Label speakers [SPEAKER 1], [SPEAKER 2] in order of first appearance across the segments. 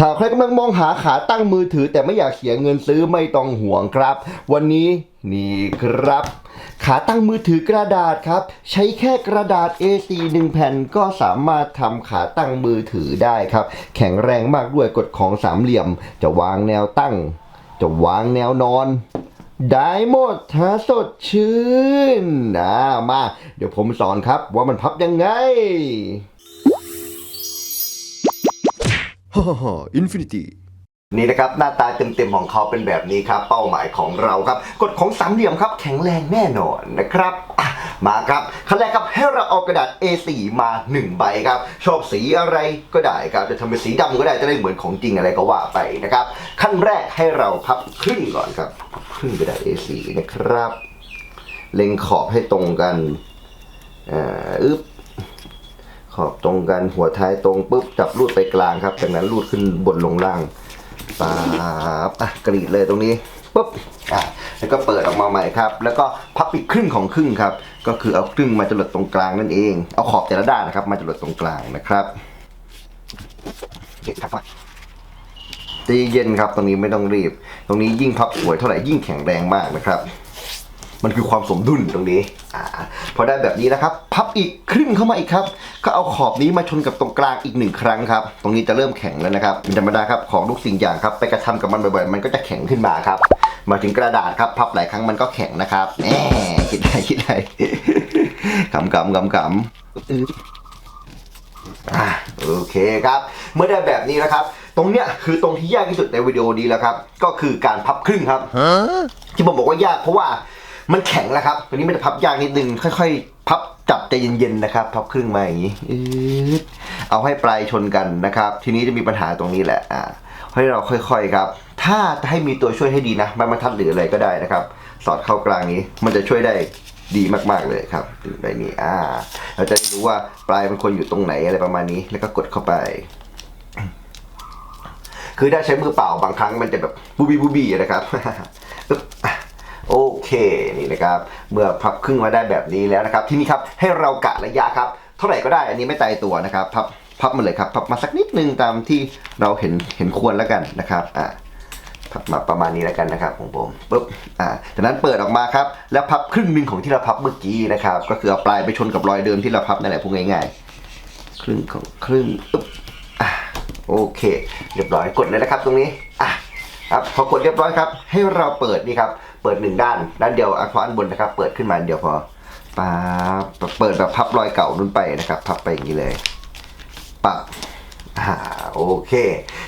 [SPEAKER 1] ถ้าใครกำลังมองหาขาตั้งมือถือแต่ไม่อยากเสียเงินซื้อไม่ต้องห่วงครับ วันนี้นี่ครับ ขาตั้งมือถือกระดาษครับ ใช้แค่กระดาษ A4 1แผ่นก็สามารถทำขาตั้งมือถือได้ครับ แข็งแรงมากด้วยกฎของสามเหลี่ยม จะวางแนวตั้ง จะวางแนวนอนได้หมดถ้าสดชื่นอ่ามา เดี๋ยวผมสอนครับว่ามันพับยังไง ฮ่าฮ่าอินฟินิตี้ นี่นะครับหน้าตาเต็มๆของเขาเป็นแบบนี้ครับ เป้าหมายของเราครับกฎของสามเหลี่ยมครับแข็งแรงแน่นอนนะครับอะมาครับขั้นแรกครับให้เราเอากระดาษ A4 มา1ใบครับชอบสีอะไรก็ได้ครับจะทำเป็นสีดำก็ได้จะได้เหมือนของจริงอะไรก็ว่าไปนะครับขั้นแรกให้เราพับครึ่งก่อนครับพับครึ่งกระดาษ A4 นะครับ เล็งขอบให้ตรงกันอ่าอึ๊บ ขอบตรงกันหัวท้ายตรงปุ๊บจับรูดไปกลางครับ จากนั้นรูดขึ้นบนลงล่างป๊าบอะกรีดเลยตรงนี้ปุ๊บอะแล้วก็เปิดออกมาใหม่ครับ แล้วก็พับอีกครึ่งของครึ่งครับ ก็คือเอาครึ่งมาจรดตรงกลางนั่นเอง เอาขอบแต่ละด้านนะครับ มาจรดตรงกลางนะครับเด็กครับใจเย็นครับตรงนี้ไม่ต้องรีบ ตรงนี้ยิ่งพับสวยเท่าไหร่ยิ่งแข็งแรงมากนะครับ มันคือความสมดุลตรงนี้อ่าพอได้แบบนี้นะครับ พับอีกครึ่งเข้ามาอีกครับ ก็เอาขอบนี้มาชนกับตรงกลางอีกหนึ่งครั้งครับ ตรงนี้จะเริ่มแข็งแล้วนะครับเป็นธรรมดาครับของทุกสิ่งอย่างครับ ไปกระทำกับมันบ่อยๆ มันก็จะแข็งขึ้นมาครับ มาถึงกระดาษครับ พับหลายครั้งมันก็แข็งนะครับแหมคิดได้คิดได้ขำขำขำขำอ่าโอเคครับ เมื่อได้แบบนี้นะครับตรงเนี้ยคือตรงที่ยากที่สุดในวิดีโอนี้แล้วครับ ก็คือการพับครึ่งครับที่ผมบอกว่ายากเพราะว่า มันแข็งแล้วครับ ตัวนี้มันจะพับยากนิดนึง ค่อยๆ พับจับใจเย็นๆนะครับ พับครึ่งมาอย่างนี้ เอาให้ปลายชนกันนะครับ ทีนี้จะมีปัญหาตรงนี้แหละ อ่าให้เราค่อยๆครับ ถ้าจะให้มีตัวช่วยให้ดีนะไม้บรรทัดหรืออะไรก็ได้นะครับ สอดเข้ากลางนี้ มันจะช่วยได้ดีมากๆเลยครับถึงได้นี้อ่า เราจะรู้ว่าปลายมันควรอยู่ตรงไหนอะไรประมาณนี้ แล้วก็กดเข้าไปคือถ้าใช้มือเปล่าบางครั้งมันจะแบบบูบี้บูบี้นะครับ เคนี่นะครับเมื่อพับครึ่งมาได้แบบนี้แล้วนะครับ ทีนี้ครับให้เรากะระยะครับ เท่าไหร่ก็ได้อันนี้ไม่ตายตัวนะครับพับพับมาเลยครับพับมาสักนิดนึงตามที่เราเห็นเห็นควรแล้วกันนะครับอ่าพับมาประมาณนี้แล้วกันนะครับของผมปุ๊บอ่าจากนั้นเปิดออกมาครับแล้วพับครึ่งหนึ่งของที่เราพับเมื่อกี้นะครับ ก็คือเอาปลายไปชนกับรอยเดิมที่เราพับนั่นแหละพูดง่ายๆ ครึ่งของครึ่งอึ๊บอ่าโอเค เรียบร้อยกดเลยนะครับตรงนี้อะครับพอกดเรียบร้อยครับ ให้เราเปิดนี่ครับ เปิดหนึ่งด้าน ด้านเดียวอันขวาอันบนนะครับ เปิดขึ้นมาเดียวพอปาบเปิดแบบพับรอยเก่านุ่นไปนะครับ พับไปอย่างนี้เลยปับอ่าโอเค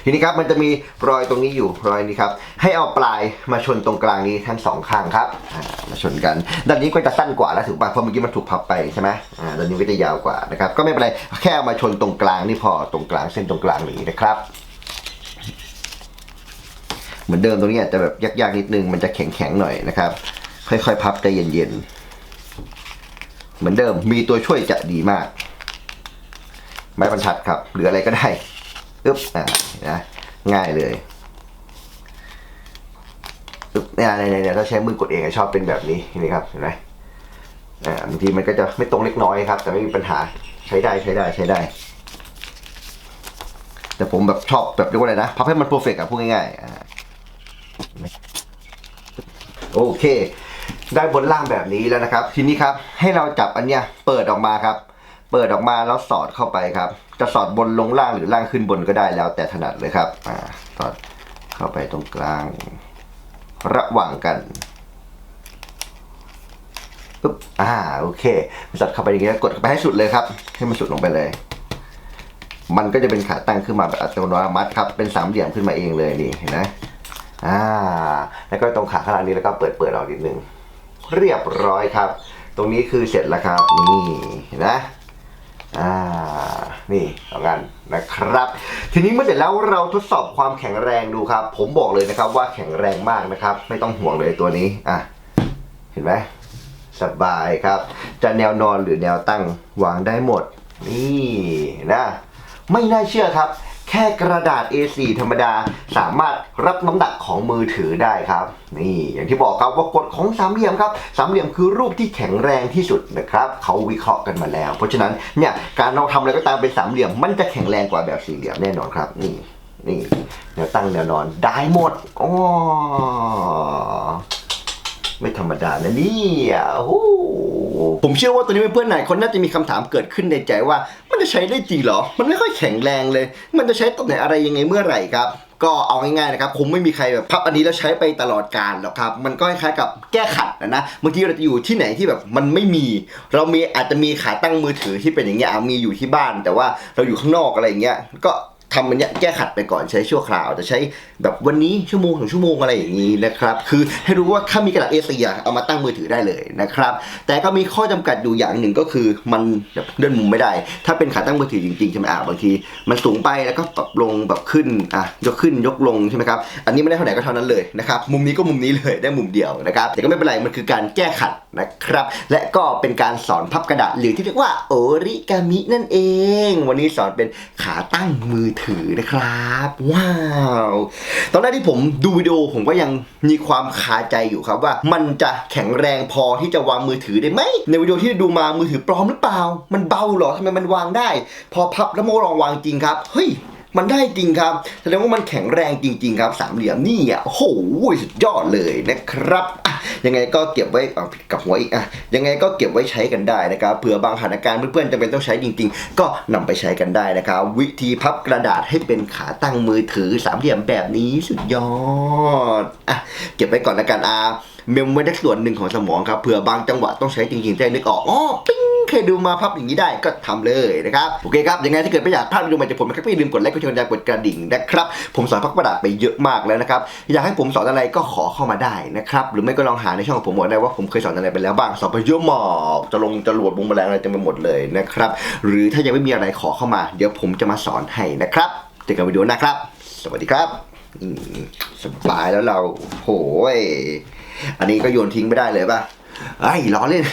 [SPEAKER 1] ทีนี้ครับมันจะมีรอยตรงนี้อยู่รอยนี้ครับ ให้เอาปลายมาชนตรงกลางนี้ทั้งสองข้างครับมาชนกันด้านนี้ก็จะสั้นกว่าแล้วถูกป่ะเพราะเมื่อกี้มันถูกพับไปใช่ไหมด้านนี้ก็จะยาวกว่านะครับ ก็ไม่เป็นไรแค่เอามาชนตรงกลางนี่พอตรงกลางเส้นตรงกลางอย่างนี้นะครับ เหมือนเดิมตรงนี้จะแบบยากๆนิดนึงมันจะแข็งๆหน่อยนะครับ ค่อยๆ พับใจเย็นๆ เหมือนเดิมมีตัวช่วยจะดีมาก ไม้บรรทัดครับหรืออะไรก็ได้อึ๊บอ่านะง่ายเลยอึ๊บเนี่ยเนี่ยเนี่ยถ้าใช้มือกดเองชอบเป็นแบบนี้นี่ครับเห็นไหมอ่าบางทีมันก็จะไม่ตรงเล็กน้อยครับ แต่ไม่มีปัญหาใช้ได้ใช้ได้ใช้ได้แต่ผมแบบชอบแบบเรียกว่าอะไรนะพับให้มันเพอร์เฟกต์อะพูดง่ายๆอ่า โอเค ได้บนล่างแบบนี้แล้วนะครับ ทีนี้ครับ ให้เราจับอันเนี้ยเปิดออกมาครับ เปิดออกมาแล้วสอดเข้าไปครับ จะสอดบนลงล่างหรือล่างขึ้นบนก็ได้แล้วแต่ถนัดเลยครับ อ่าสอดเข้าไปตรงกลาง ระหว่างกันปึ๊บอ่าโอเคสอดเข้าไปอย่างเงี้ยกดไปให้สุดเลยครับ ให้มันสุดลงไปเลย มันก็จะเป็นขาตั้งขึ้นมาแบบอัตโนมัติครับเป็นสามเหลี่ยมขึ้นมาเองเลยนี่เห็นไหม อ่าแล้วก็ตรงขาข้างล่างนี้แล้วก็เปิดเปิดออกนิดนึงเรียบร้อยครับ ตรงนี้คือเสร็จแล้วครับนี่นไหมอ่านี่สองอันนะครับ ทีนี้เมื่อเสร็จแล้วเราทดสอบความแข็งแรงดูครับ ผมบอกเลยนะครับว่าแข็งแรงมากนะครับ ไม่ต้องห่วงเลยตัวนี้อะเห็นไหมสบายครับ จะแนวนอนหรือแนวตั้งวางได้หมด นี่นะไม่น่าเชื่อครับ แค่กระดาษ A4 ธรรมดาสามารถรับน้ำหนักของมือถือได้ครับ นี่อย่างที่บอกครับว่ากฎของสามเหลี่ยมครับสามเหลี่ยมคือรูปที่แข็งแรงที่สุดนะครับเขาวิเคราะห์กันมาแล้ว เพราะฉะนั้นเนี่ยการเราทำอะไรก็ตามเป็นสามเหลี่ยม มันจะแข็งแรงกว่าแบบสี่เหลี่ยมแน่นอนครับ นี่นี่แนวตั้งแนวนอนได้หมดอ๋อไม่ธรรมดานะเนี่ยโอ้ ผมเชื่อว่าตัวนี้เพื่อนๆหลายคนน่าจะมีคำถามเกิดขึ้นในใจว่า มันจะใช้ได้จริงเหรอ มันไม่ค่อยแข็งแรงเลย มันจะใช้ตรงไหนอะไรยังไงเมื่อไหร่ครับก็เอาง่ายๆนะครับคงไม่มีใครแบบพับอันนี้แล้วใช้ไปตลอดกาลหรอกครับ มันก็คล้ายๆกับแก้ขัดนะนะบางทีเราจะอยู่ที่ไหนที่แบบมันไม่มี เรามีอาจจะมีขาตั้งมือถือที่เป็นอย่างเงี้ยมีอยู่ที่บ้าน แต่ว่าเราอยู่ข้างนอกอะไรอย่างเงี้ยก็ ทำมันเนี้ยแก้ขัดไปก่อนใช้ชั่วคราวจะใช้แบบวันนี้ชั่วโมงถึงชั่วโมงอะไรอย่างนี้นะครับคือให้รู้ว่าถ้ามีกระดาษ A4 อะเอามาตั้งมือถือได้เลยนะครับแต่ก็มีข้อจำกัดอยู่อย่างหนึ่งก็คือมันแบบเลื่อนมุมไม่ได้ ถ้าเป็นขาตั้งมือถือจริงๆใช่ไหมอะบางที มันสูงไปแล้วก็ปรับลงแบบขึ้นอะยกขึ้นยกลงใช่ไหมครับอันนี้ไม่ได้เท่าไหร่ก็เท่านั้นเลยนะครับมุมนี้ก็มุมนี้เลยได้มุมเดียวนะครับแต่ก็ไม่เป็นไรมันคือการแก้ขัดนะครับและก็เป็นการสอนพับกระดาษหรือที่เรียกว่าโอริกามินั่นเอง วันนี้สอนเป็นขาตั้งมือถือนะครับ ว้าว ตอนแรกที่ผมดูวิดีโอผมก็ยังมีความคาใจอยู่ครับว่า มันจะแข็งแรงพอที่จะวางมือถือได้ไหม ในวิดีโอที่ดูมามือถือปลอมหรือเปล่า มันเบาเหรอทำไมมันวางได้ พอพับแล้วมาลองวางจริงครับ เฮ้ยมันได้จริงครับ แสดงว่ามันแข็งแรงจริง ๆ ครับ สามเหลี่ยมนี่อะโอ้โหสุดยอดเลยนะครับอะ ยังไงก็เก็บไว้กับหัวอีกอะยังไงก็เก็บไว้ใช้กันได้นะครับเผื่อบางสถานการณ์เพื่อนๆจำเป็นต้องใช้จริง ๆ ก็นำไปใช้กันได้นะครับวิธีพับกระดาษให้เป็นขาตั้งมือถือสามเหลี่ยมแบบนี้สุดยอดอะเก็บไว้ก่อนละกันอาเมมไว้ในส่วนหนึ่งของสมองครับเผื่อบางจังหวะต้องใช้จริงๆจะได้นึกออกอ๋อปิ้ง เคยดูมาพับอย่างนี้ได้ก็ทำเลยนะครับโอเคครับยังไงถ้าเกิดไม่อยากพลาดวิดีโอใหม่จากผมนะครับก็อย่ลืมกดไลค์กดแชร์กดกระดิ่งนะครับผมสอนพักกระดาไปเยอะมากแล้วนะครับอยากให้ผมสอนอะไรก็ขอเข้ามาได้นะครับหรือไม่ก็ลองหาในช่องของผมบอกได้ว่าผมเคยสอนอะไรไปแล้วบ้างสอนไปเยอะหมากจะลงจะรวดวงแมลงอะไรเต็มไปหมดเลยนะครับหรือถ้ายังไม่มีอะไรขอเข้ามา เดี๋ยวผมจะมาสอนให้นะครับเจอกันวิดีโอหนะครับ สวัสดีครับสบายแล้วเราโหยอันนี้ก็โยนทิ้งไม่ได้เลยป่ะไอ้ล้อเล่น